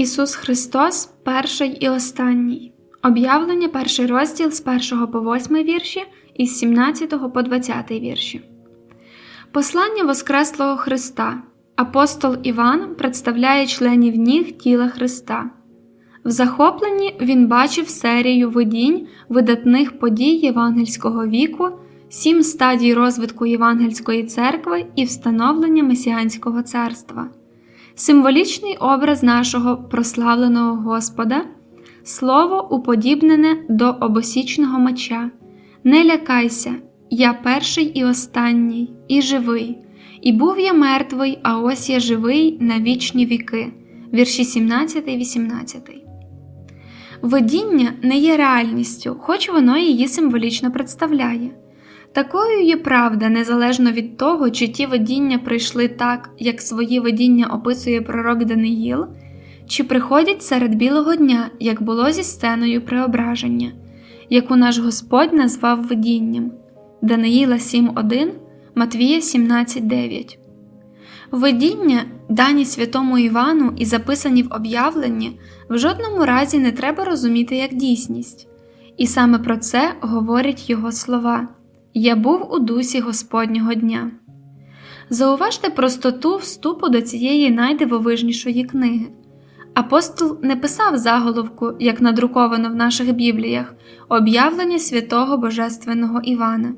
Ісус Христос перший і останній. Об'явлення перший розділ з 1 по 8 вірші і з 17 по 20 вірші. Послання Воскреслого Христа. Апостол Іван представляє членів ніг тіла Христа. В захопленні він бачив серію видінь видатних подій євангельського віку, сім стадій розвитку Євангельської церкви і встановлення Месіанського царства, символічний образ нашого прославленого Господа, слово уподібнене до обосічного меча. Не лякайся, я перший і останній, і живий, і був я мертвий, а ось я живий на вічні віки. Вірші 17 18. Видіння не є реальністю, хоч воно її символічно представляє. Такою є правда, незалежно від того, чи ті видіння прийшли так, як свої видіння описує пророк Даниїл, чи приходять серед білого дня, як було зі сценою преображення, яку наш Господь назвав видінням. Даниїла 7.1, Матвія 17.9. Видіння, дані святому Івану і записані в об'явленні, в жодному разі не треба розуміти як дійсність, і саме про це говорять його слова Я був у дусі Господнього дня. Зауважте простоту вступу до цієї найдивовижнішої книги. Апостол не писав заголовку, як надруковано в наших бібліях, об'явлення святого Божественного Івана.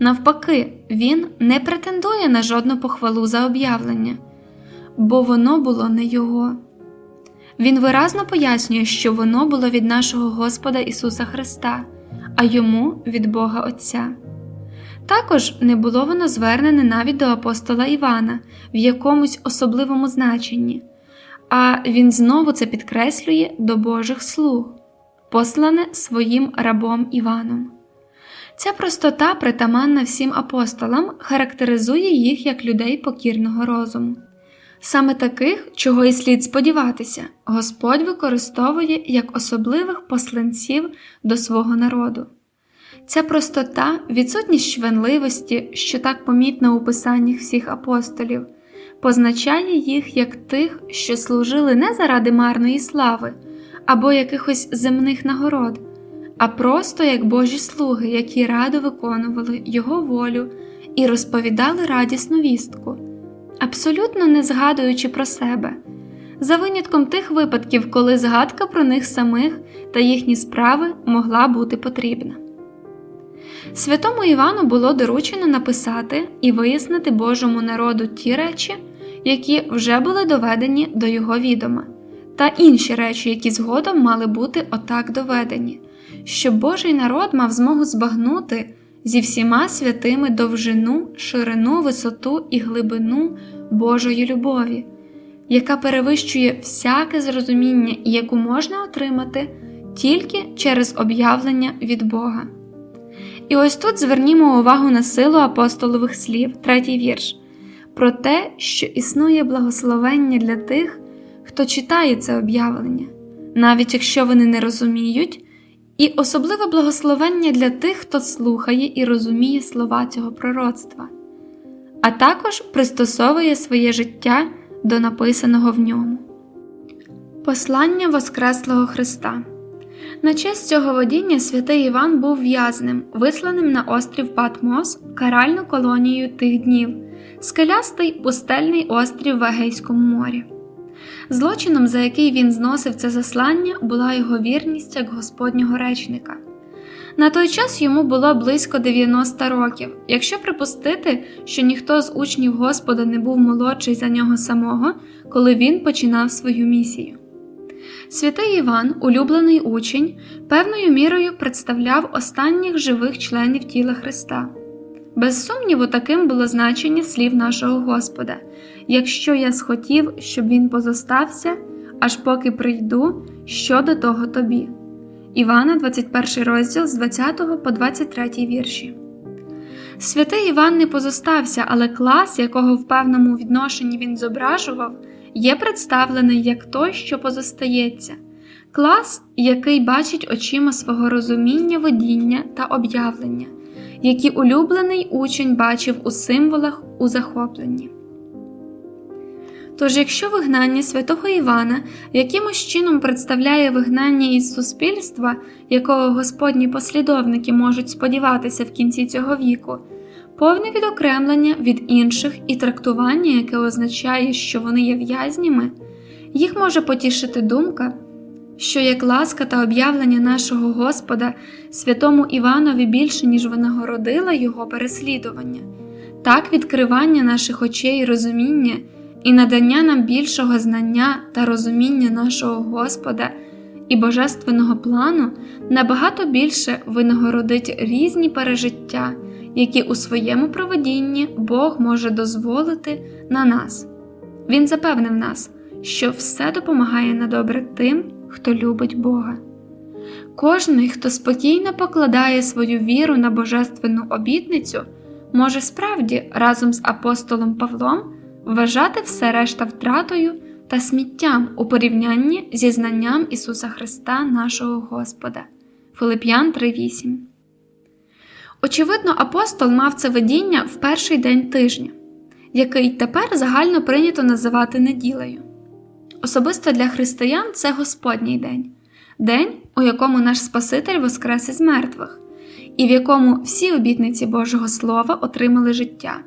Навпаки, він не претендує на жодну похвалу за об'явлення, бо воно було не його. Він виразно пояснює, що воно було від нашого Господа Ісуса Христа, а йому від Бога Отця. Також не було воно звернене навіть до апостола Івана в якомусь особливому значенні, а він знову це підкреслює до Божих слуг, послане своїм рабом Іваном. Ця простота, притаманна всім апостолам, характеризує їх як людей покірного розуму. Саме таких, чого і слід сподіватися, Господь використовує як особливих посланців до свого народу. Ця простота, відсутність швенливості, що так помітна у писаннях всіх апостолів, позначає їх як тих, що служили не заради марної слави або якихось земних нагород а просто як Божі слуги, які радо виконували Його волю і розповідали радісну вістку, абсолютно не згадуючи про себе, за винятком тих випадків, коли згадка про них самих та їхні справи могла бути потрібна. Святому Івану було доручено написати і вияснити Божому народу ті речі, які вже були доведені до його відома, та інші речі, які згодом мали бути отак доведені, щоб Божий народ мав змогу збагнути зі всіма святими довжину, ширину, висоту і глибину Божої любові, яка перевищує всяке зрозуміння і яку можна отримати тільки через об'явлення від Бога. І ось тут звернімо увагу на силу апостолових слів, третій вірш, про те, що існує благословення для тих, хто читає це об'явлення, навіть якщо вони не розуміють, і особливе благословення для тих, хто слухає і розуміє слова цього пророцтва, а також пристосовує своє життя до написаного в ньому. Послання Воскреслого Христа на честь цього водіння святий Іван був в'язним, висланим на острів Патмос, каральну колонією тих днів, скелястий пустельний острів в Егейському морі. Злочином, за який він зносив це заслання, була його вірність як Господнього речника. На той час йому було близько 90 років, якщо припустити, що ніхто з учнів Господа не був молодший за нього самого, коли він починав свою місію. Святий Іван, улюблений учень, певною мірою представляв останніх живих членів тіла Христа. Без сумніву, таким було значення слів нашого Господа якщо я схотів, щоб він позостався, аж поки прийду, що до того тобі. Івана, 21 розділ з 20 по 23 вірші. Святий Іван не позостався, але клас, якого в певному відношенні він зображував, є представлений як той, що позостається, клас, який бачить очима свого розуміння, водіння та об'явлення, які улюблений учень бачив у символах у захопленні. Тож, якщо вигнання святого Івана якимось чином представляє вигнання із суспільства, якого Господні послідовники можуть сподіватися в кінці цього віку, повне відокремлення від інших і трактування, яке означає, що вони є в'язнями, їх може потішити думка, що як ласка та об'явлення нашого Господа святому Іванові більше, ніж винагородила його переслідування, так відкривання наших очей і розуміння і надання нам більшого знання та розуміння нашого Господа і божественного плану набагато більше винагородить різні пережиття, які у своєму проведінні Бог може дозволити на нас. Він запевнив нас, що все допомагає на добре тим, хто любить Бога. Кожний, хто спокійно покладає свою віру на божественну обітницю, може справді разом з апостолом Павлом вважати все решта втратою та сміттям у порівнянні зі знанням Ісуса Христа, нашого Господа. Филип'ян 3:8 Очевидно, апостол мав це видіння в перший день тижня, який тепер загально прийнято називати неділею. Особисто для християн це Господній день, день, у якому наш Спаситель воскрес із мертвих, і в якому всі обітниці Божого Слова отримали життя,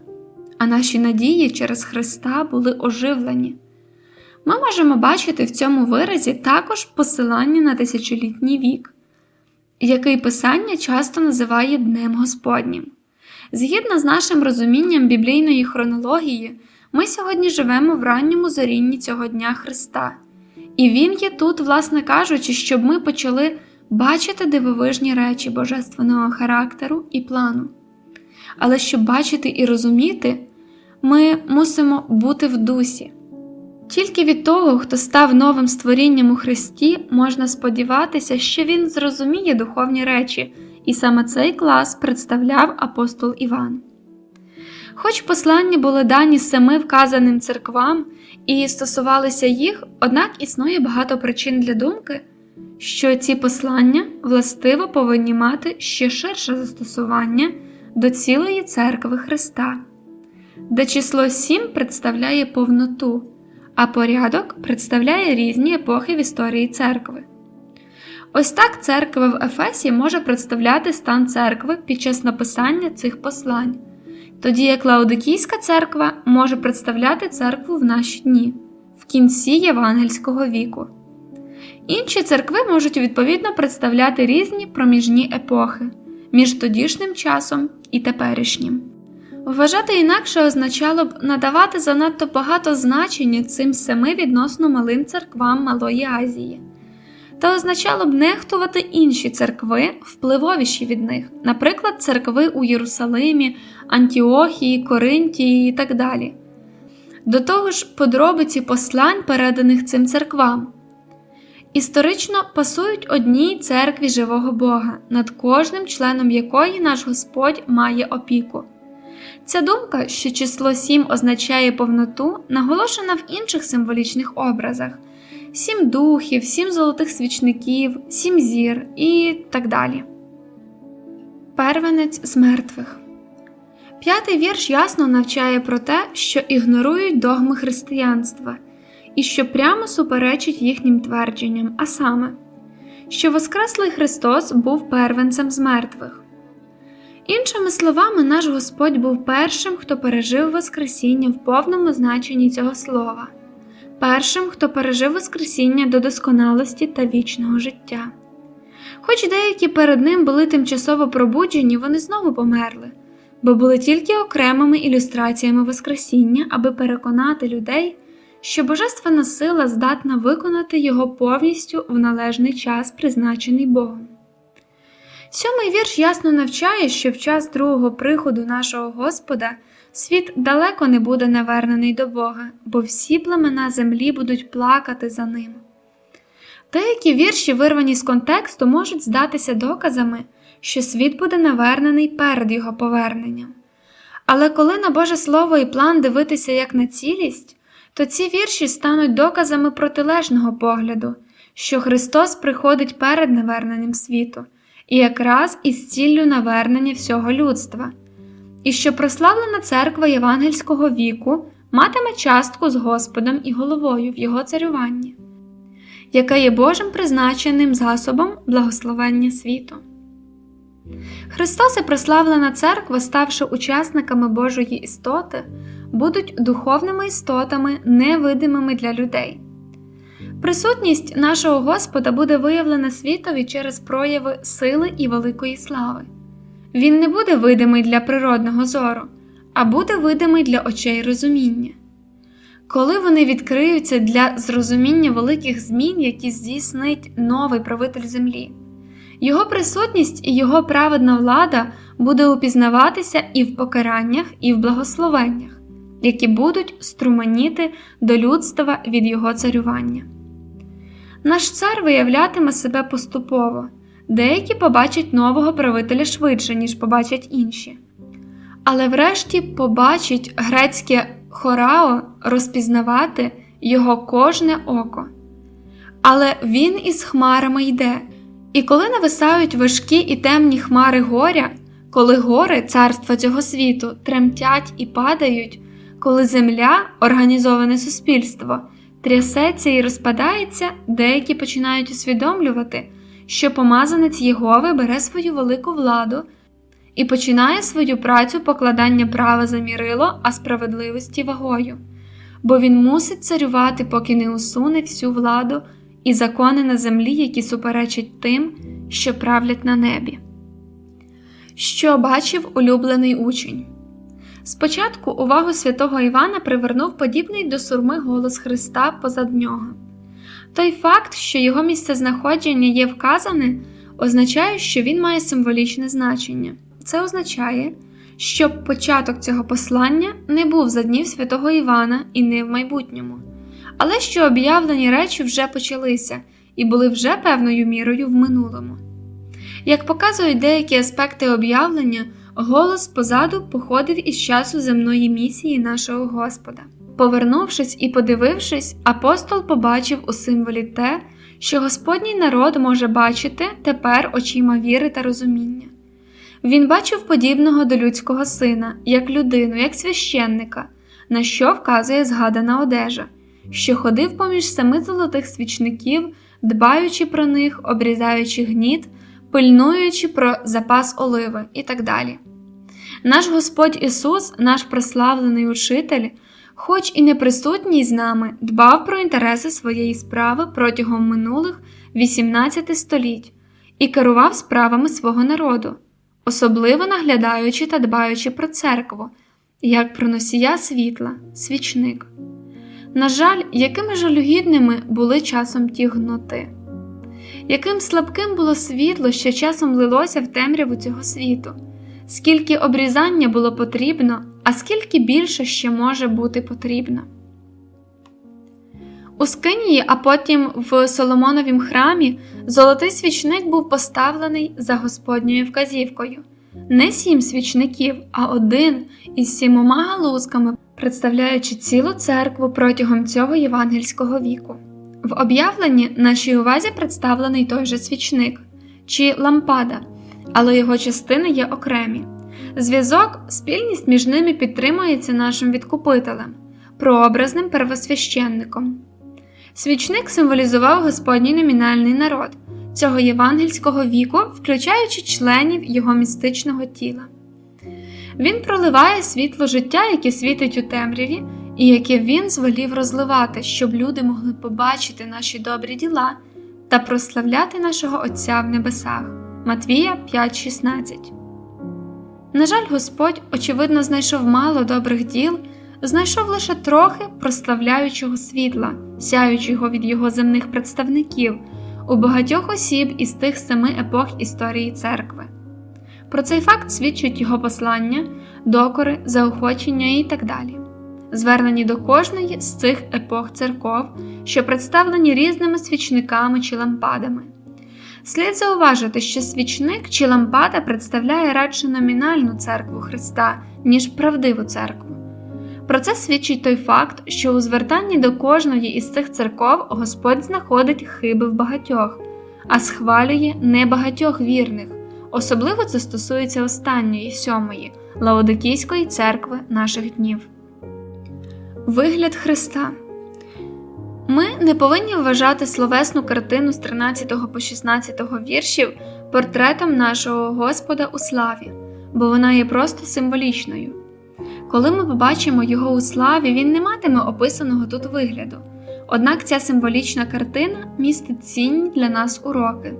а наші надії через Христа були оживлені. Ми можемо бачити в цьому виразі також посилання на тисячолітній вік, який Писання часто називає Днем Господнім. Згідно з нашим розумінням біблійної хронології, ми сьогодні живемо в ранньому зорінні цього Дня Христа, і Він є тут, власне кажучи, щоб ми почали бачити дивовижні речі божественного характеру і плану. Але щоб бачити і розуміти, ми мусимо бути в дусі. Тільки від того, хто став новим створінням у Христі, можна сподіватися, що він зрозуміє духовні речі, і саме цей клас представляв апостол Іван. Хоч послання були дані семи вказаним церквам і стосувалися їх, однак існує багато причин для думки, що ці послання властиво повинні мати ще ширше застосування до цілої церкви Христа, де число сім представляє повноту, а порядок представляє різні епохи в історії церкви. Ось так церква в Ефесі може представляти стан церкви під час написання цих послань тоді як Лаодикійська церква може представляти церкву в наші дні, в кінці євангельського віку. Інші церкви можуть відповідно представляти різні проміжні епохи між тодішнім часом і теперішнім. Вважати інакше означало б надавати занадто багато значення цим семи відносно малим церквам Малої Азії та означало б нехтувати інші церкви, впливовіші від них, наприклад, церкви у Єрусалимі, Антіохії, Коринтії і так далі. До того ж, подробиці послань, переданих цим церквам. Історично пасують одній церкві живого Бога, над кожним членом якої наш Господь має опіку. Ця думка, що число сім означає повноту, наголошена в інших символічних образах, сім духів, сім золотих свічників, сім зір і так далі. Первенець з мертвих. П'ятий вірш ясно навчає про те, що ігнорують догми християнства і що прямо суперечить їхнім твердженням, а саме, що Воскреслий Христос був первенцем з мертвих. Іншими словами, наш Господь був першим, хто пережив Воскресіння в повному значенні цього слова першим, хто пережив Воскресіння до досконалості та вічного життя. Хоч деякі перед ним були тимчасово пробуджені, вони знову померли, бо були тільки окремими ілюстраціями Воскресіння, аби переконати людей, що Божественна сила здатна виконати його повністю в належний час, призначений Богом. Сьомий вірш ясно навчає, що в час другого приходу нашого Господа світ далеко не буде навернений до Бога, бо всі племена землі будуть плакати за ним. Деякі вірші, вирвані з контексту, можуть здатися доказами, що світ буде навернений перед його поверненням. Але коли на Боже Слово і план дивитися як на цілість, то ці вірші стануть доказами протилежного погляду, що Христос приходить перед наверненням світу, і якраз із ціллю навернення всього людства і що прославлена церква євангельського віку матиме частку з Господом і головою в його царюванні, яка є Божим призначеним засобом благословення світу. Христос і прославлена церква, ставши учасниками Божої істоти, будуть духовними істотами, невидимими для людей. Присутність нашого Господа буде виявлена світові через прояви сили і великої слави. Він не буде видимий для природного зору, а буде видимий для очей розуміння. Коли вони відкриються для зрозуміння великих змін, які здійснить новий правитель землі, його присутність і його праведна влада буде упізнаватися і в покараннях, і в благословеннях, які будуть струменіти до людства від його царювання. Наш цар виявлятиме себе поступово, деякі побачать нового правителя швидше, ніж побачать інші. Але врешті побачить грецьке хорао розпізнавати його кожне око. Але він із хмарами йде, і коли нависають важкі і темні хмари горя, коли гори царства цього світу тремтять і падають, коли земля, організоване суспільство, трясеться і розпадається, деякі починають усвідомлювати, що помазанець Єгови бере свою велику владу і починає свою працю покладання права за мірило, а справедливості вагою, бо він мусить царювати, поки не усуне всю владу і закони на землі, які суперечать тим, що правлять на небі. Що бачив улюблений учень? Спочатку увагу святого Івана привернув подібний до сурми голос Христа позад нього. Той факт, що його місцезнаходження є вказане, означає, що він має символічне значення. Це означає, що початок цього послання не був за днів святого Івана і не в майбутньому, але що об'явлені речі вже почалися і були вже певною мірою в минулому. Як показують деякі аспекти об'явлення, голос позаду походив із часу земної місії нашого Господа. Повернувшись і подивившись, апостол побачив у символі те, що Господній народ може бачити тепер очима віри та розуміння. Він бачив подібного до людського сина, як людину, як священника, на що вказує згадана одежа, що ходив поміж семи золотих свічників, дбаючи про них, обрізаючи гніт, пильнуючи про запас оливи і так далі. Наш Господь Ісус, наш прославлений учитель, хоч і не присутній з нами, дбав про інтереси своєї справи протягом минулих 18 століть і керував справами свого народу, особливо наглядаючи та дбаючи про церкву, як про носія світла, свічник. На жаль, якими жалюгідними були часом ті гноти, яким слабким було світло, що часом лилося в темряву цього світу, скільки обрізання було потрібно, а скільки більше ще може бути потрібно. У Скинії, а потім в Соломоновім храмі золотий свічник був поставлений за Господньою вказівкою. Не сім свічників, а один із сімома галузками, представляючи цілу церкву протягом цього євангельського віку. В об'явленні нашій увазі представлений той же свічник чи лампада, але його частини є окремі. Зв'язок, спільність між ними підтримується нашим відкупителем, прообразним первосвященником. Свічник символізував Господній номінальний народ цього євангельського віку, включаючи членів його містичного тіла. Він проливає світло життя, яке світить у темряві, і яке він звелів розливати, щоб люди могли побачити наші добрі діла та прославляти нашого Отця в небесах. Матвія 5:16 на жаль, Господь, очевидно, знайшов мало добрих діл, знайшов лише трохи прославляючого світла, сяючого від його земних представників у багатьох осіб із тих семи епох історії церкви. Про цей факт свідчать його послання, докори, заохочення і так далі, звернені до кожної з цих епох церков, що представлені різними свічниками чи лампадами. Слід зауважити, що свічник чи лампада представляє радше номінальну церкву Христа, ніж правдиву церкву. Про це свідчить той факт, що у звертанні до кожної із цих церков Господь знаходить хиби в багатьох, а схвалює небагатьох вірних. Особливо це стосується останньої сьомої Лаодикійської церкви наших днів. Вигляд Христа. Ми не повинні вважати словесну картину з 13 по 16 віршів портретом нашого Господа у славі, бо вона є просто символічною. Коли ми побачимо його у славі, він не матиме описаного тут вигляду. Однак ця символічна картина містить цінні для нас уроки.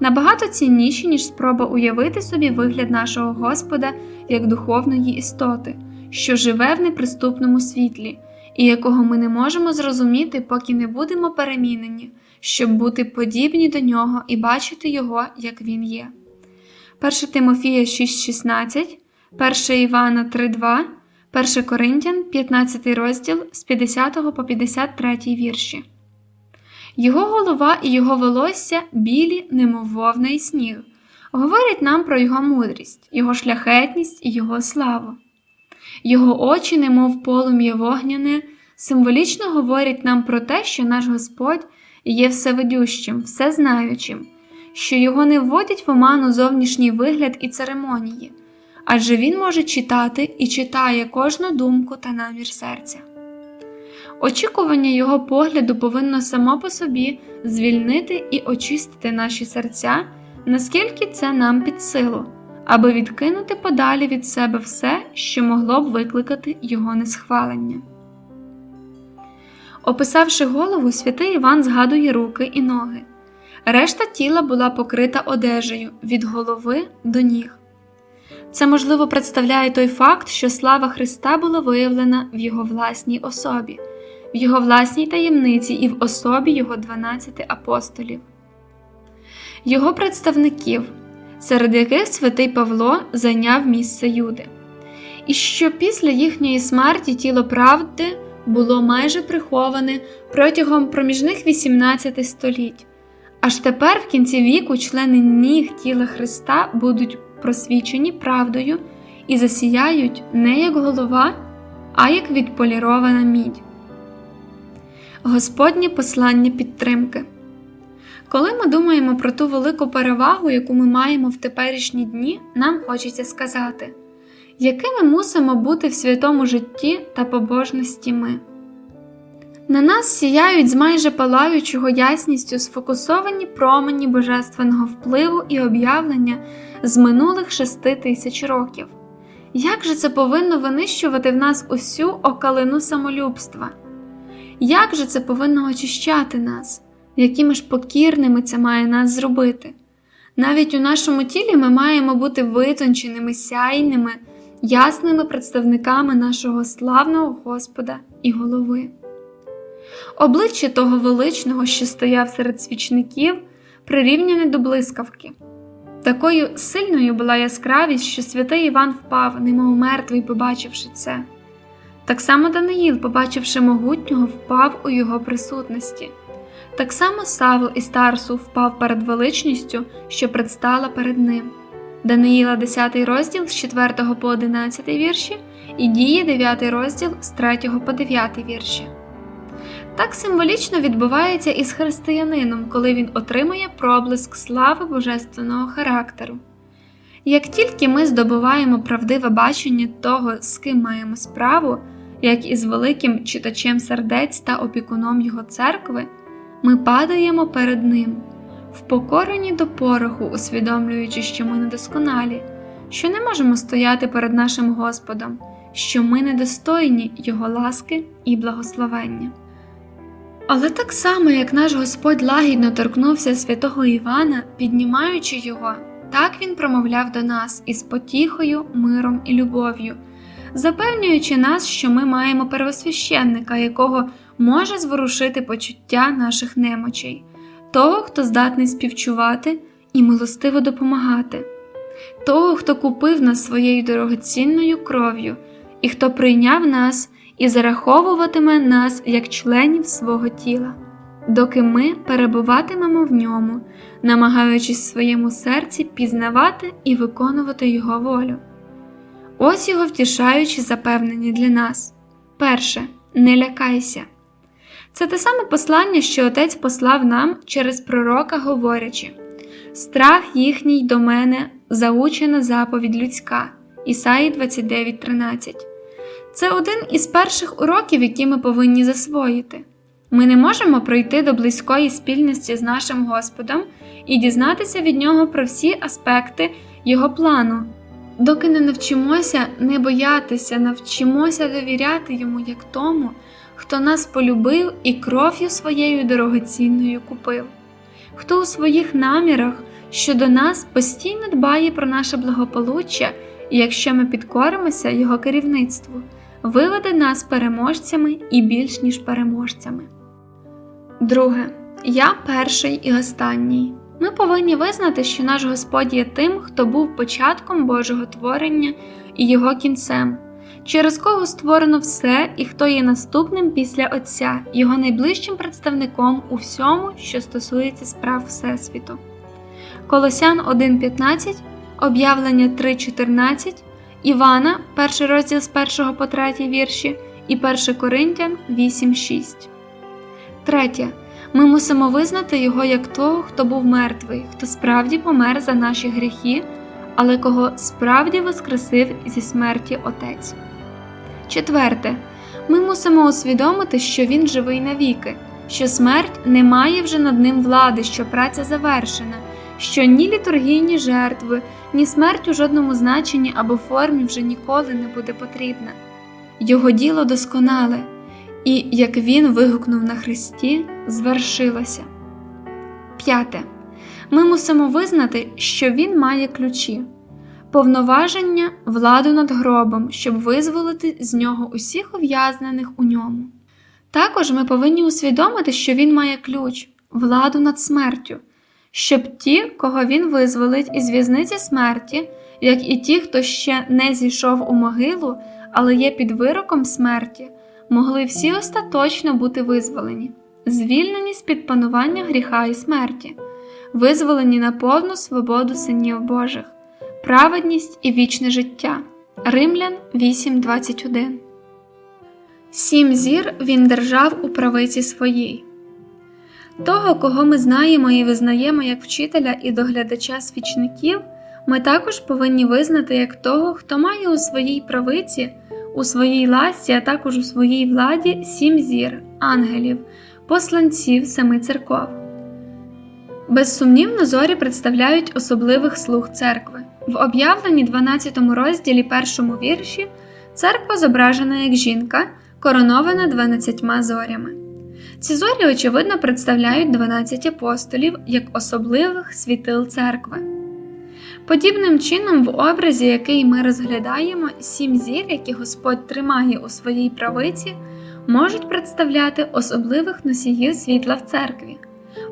Набагато цінніші, ніж спроба уявити собі вигляд нашого Господа як духовної істоти, що живе в неприступному світлі, і якого ми не можемо зрозуміти, поки не будемо перемінені, щоб бути подібні до нього і бачити його, як він є. 1 Тимофія 6,16, 1 Івана 3,2, 1 Коринтян, 15 розділ з 50 по 53 вірші. Його голова і його волосся білі, немов вовна і сніг, говорять нам про його мудрість, його шляхетність і його славу. Його очі, немов полум'я вогняне, символічно говорять нам про те, що наш Господь є всевидющим, всезнаючим, що його не вводять в оману зовнішній вигляд і церемонії, адже він може читати і читає кожну думку та намір серця. Очікування його погляду повинно само по собі звільнити і очистити наші серця, наскільки це нам під силу, аби відкинути подалі від себе все, що могло б викликати його несхвалення. Описавши голову, святий Іван згадує руки і ноги. Решта тіла була покрита одежею від голови до ніг. Це, можливо, представляє той факт, що слава Христа була виявлена в його власній особі, в його власній таємниці і в особі його 12 апостолів, його представників, серед яких святий Павло зайняв місце Юди, і що після їхньої смерті тіло правди було майже приховане протягом проміжних 18 століть. Аж тепер, в кінці віку, члени ніг тіла Христа будуть просвічені правдою і засіяють не як голова, а як відполірована мідь. Господнє послання підтримки. Коли ми думаємо про ту велику перевагу, яку ми маємо в теперішні дні, нам хочеться сказати, якими мусимо бути в святому житті та побожності ми. На нас сіяють з майже палаючого ясністю сфокусовані промені божественного впливу і об'явлення з минулих шести тисяч років. Як же це повинно винищувати в нас усю окалину самолюбства? Як же це повинно очищати нас, якими ж покірними це має нас зробити? Навіть у нашому тілі ми маємо бути витонченими, сяйними, ясними представниками нашого славного Господа і голови. Обличчя того величного, що стояв серед свічників, прирівняне до блискавки. Такою сильною була яскравість, що святий Іван впав, немов мертвий, побачивши це. Так само Даниїл, побачивши могутнього, впав у його присутності. Так само Савл із Тарсу впав перед величністю, що предстала перед ним. Даниїла 10 розділ з 4 по 11 вірші і дії 9 розділ з 3 по 9 вірші. Так символічно відбувається і з християнином, коли він отримує проблиск слави божественного характеру. Як тільки ми здобуваємо правдиве бачення того, з ким маємо справу, як із великим читачем сердець та опікуном його церкви, ми падаємо перед ним, впокорені до пороху, усвідомлюючи, що ми недосконалі, що не можемо стояти перед нашим Господом, що ми недостойні Його ласки і благословення. Але так само, як наш Господь лагідно торкнувся святого Івана, піднімаючи його, так він промовляв до нас із потіхою, миром і любов'ю, запевнюючи нас, що ми маємо первосвященника, якого може зворушити почуття наших немочей, того, хто здатний співчувати і милостиво допомагати, того, хто купив нас своєю дорогоцінною кров'ю і хто прийняв нас і зараховуватиме нас як членів свого тіла, доки ми перебуватимемо в ньому, намагаючись своєму серці пізнавати і виконувати Його волю. Ось його втішаючі запевнення для нас. Перше, не лякайся. Це те саме послання, що Отець послав нам через пророка, говорячи: Страх їхній до мене заучена заповідь людська. Ісаї 29:13 Це один із перших уроків, які ми повинні засвоїти. Ми не можемо пройти до близької спільності з нашим Господом і дізнатися від нього про всі аспекти Його плану, доки не навчимося не боятися, навчимося довіряти йому як тому, хто нас полюбив і кров'ю своєю дорогоцінною купив, хто у своїх намірах щодо нас постійно дбає про наше благополуччя, і якщо ми підкоримося Його керівництву, виведе нас переможцями і більш ніж переможцями. Друге, я перший і останній. Ми повинні визнати, що наш Господь є тим, хто був початком Божого творення і його кінцем, через кого створено все і хто є наступним після Отця, його найближчим представником у всьому, що стосується справ Всесвіту. Колосян 1.15, об'явлення 3.14, Івана, перший розділ з 1 по 3 вірші, і 1 Коринтян 8.6. Третє. Ми мусимо визнати його як того, хто був мертвий, хто справді помер за наші гріхи, але кого справді воскресив зі смерті Отець. Четверте. Ми мусимо усвідомити, що він живий навіки, що смерть не має вже над ним влади, що праця завершена, що ні літургійні жертви, ні смерть у жодному значенні або формі вже ніколи не буде потрібна. Його діло досконале і, як він вигукнув на Христі, звершилося. П'яте. Ми мусимо визнати, що він має ключі, повноваження, владу над гробом, щоб визволити з нього усіх ув'язнених у ньому. Також ми повинні усвідомити, що він має ключ, владу над смертю, щоб ті, кого він визволить із в'язниці смерті, як і ті, хто ще не зійшов у могилу, але є під вироком смерті могли всі остаточно бути визволені, звільнені з під панування гріха і смерті, визволені на повну свободу синів Божих, праведність і вічне життя. Римлян 8.21 Сім зір він держав у правиці своїй. Того, кого ми знаємо і визнаємо як вчителя і доглядача свічників, ми також повинні визнати як того, хто має у своїй правиці у своїй ласті, а також у своїй владі сім зір, ангелів, посланців семи церков. Безсумнівно зорі представляють особливих слуг церкви. В об'явленні 12 розділі першому вірші церква зображена як жінка, коронована 12 зорями. Ці зорі, очевидно, представляють 12 апостолів як особливих світил церкви. Подібним чином, в образі, який ми розглядаємо, сім зір, які Господь тримає у своїй правиці, можуть представляти особливих носіїв світла в церкві,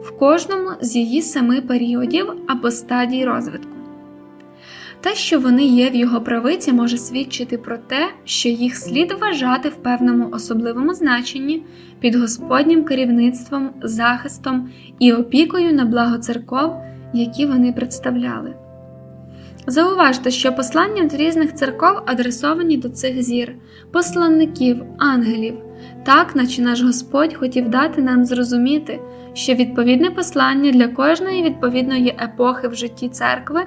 в кожному з її семи періодів або стадій розвитку. Те, що вони є в його правиці, може свідчити про те, що їх слід вважати в певному особливому значенні під Господнім керівництвом, захистом і опікою на благо церков, які вони представляли. Зауважте, що послання до різних церков адресовані до цих зір, посланників, ангелів, так, наче наш Господь хотів дати нам зрозуміти, що відповідне послання для кожної відповідної епохи в житті церкви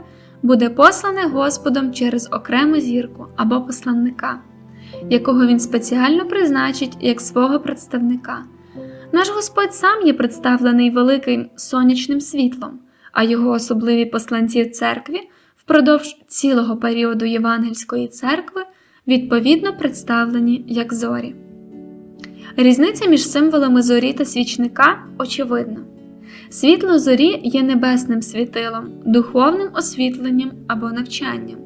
буде послане Господом через окрему зірку або посланника, якого Він спеціально призначить як свого представника. Наш Господь сам є представлений великим сонячним світлом, а його особливі посланці в церкві впродовж цілого періоду Євангельської церкви відповідно представлені як зорі. Різниця між символами зорі та свічника очевидна. Світло зорі є небесним світилом, духовним освітленням або навчанням.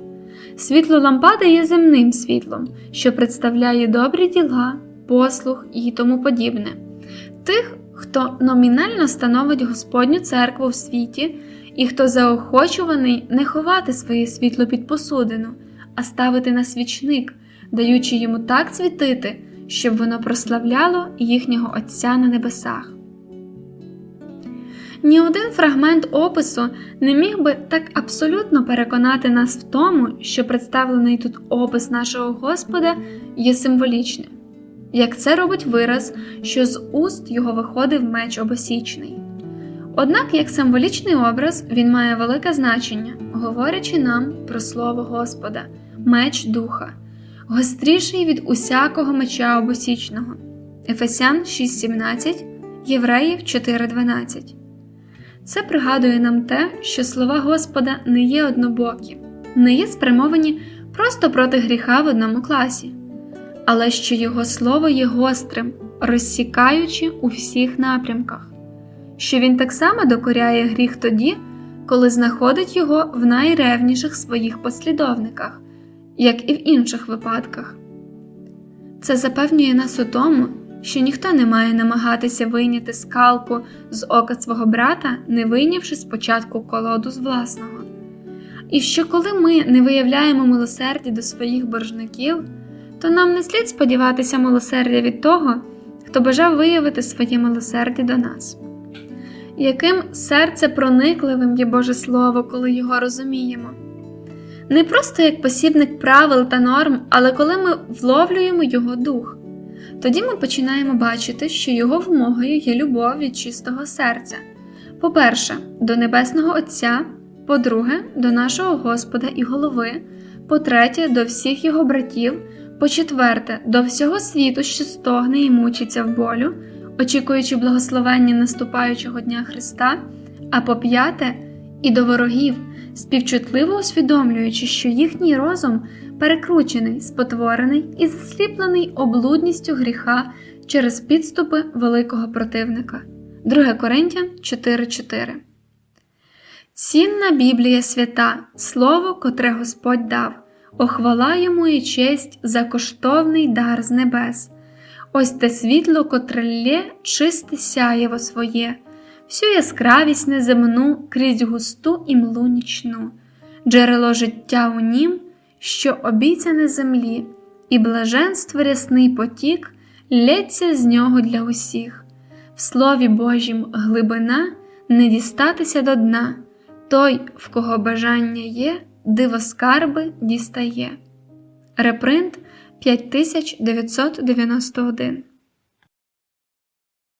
Світло лампади є земним світлом, що представляє добрі діла, послуг і тому подібне. Тих, хто номінально становить Господню церкву в світі, і хто заохочуваний не ховати своє світло під посудину, а ставити на свічник, даючи йому так світити, щоб воно прославляло їхнього Отця на небесах. Ні один фрагмент опису не міг би так абсолютно переконати нас в тому, що представлений тут опис нашого Господа є символічним, як це робить вираз, що з уст його виходив меч обосічний. Однак, як символічний образ, він має велике значення, говорячи нам про слово Господа, меч духа. гостріший від усякого меча обосічного. Ефесян 6.17, Євреїв 4.12. Це пригадує нам те, що слова Господа не є однобокі, не є спрямовані просто проти гріха в одному класі, але що Його слово є гострим, розсікаючи у всіх напрямках, що Він так само докоряє гріх тоді, коли знаходить його в найревніших своїх послідовниках, як і в інших випадках. Це запевнює нас у тому, що ніхто не має намагатися вийняти скалку з ока свого брата, не вийнявши спочатку колоду з власного. І що коли ми не виявляємо милосердя до своїх боржників, то нам не слід сподіватися милосердя від того, хто бажав виявити своє милосердя до нас. Яким серце проникливим є Боже Слово, коли його розуміємо? Не просто як посібник правил та норм, але коли ми вловлюємо його дух. Тоді ми починаємо бачити, що його вимогою є любов від чистого серця. По-перше, до Небесного Отця, по-друге, до нашого Господа і голови, по-третє, до всіх його братів, по-четверте, до всього світу, що стогне і мучиться в болю, очікуючи благословення наступаючого Дня Христа, а по-п'яте, і до ворогів, співчутливо усвідомлюючи, що їхній розум перекручений, спотворений і засліплений облудністю гріха через підступи великого противника. 2 Коринтян 4.4 Цінна Біблія свята, слово, котре Господь дав, охвала йому і честь за коштовний дар з небес. Ось те світло, котре лє чисте сяєво своє, всю яскравість неземну крізь густу і млу нічну, джерело життя у нім, що обіцяне землі, і блаженство рясний потік лється з нього для усіх. В Слові Божім глибина не дістатися до дна, той, в кого бажання є, дивоскарби дістає. Репринт 5991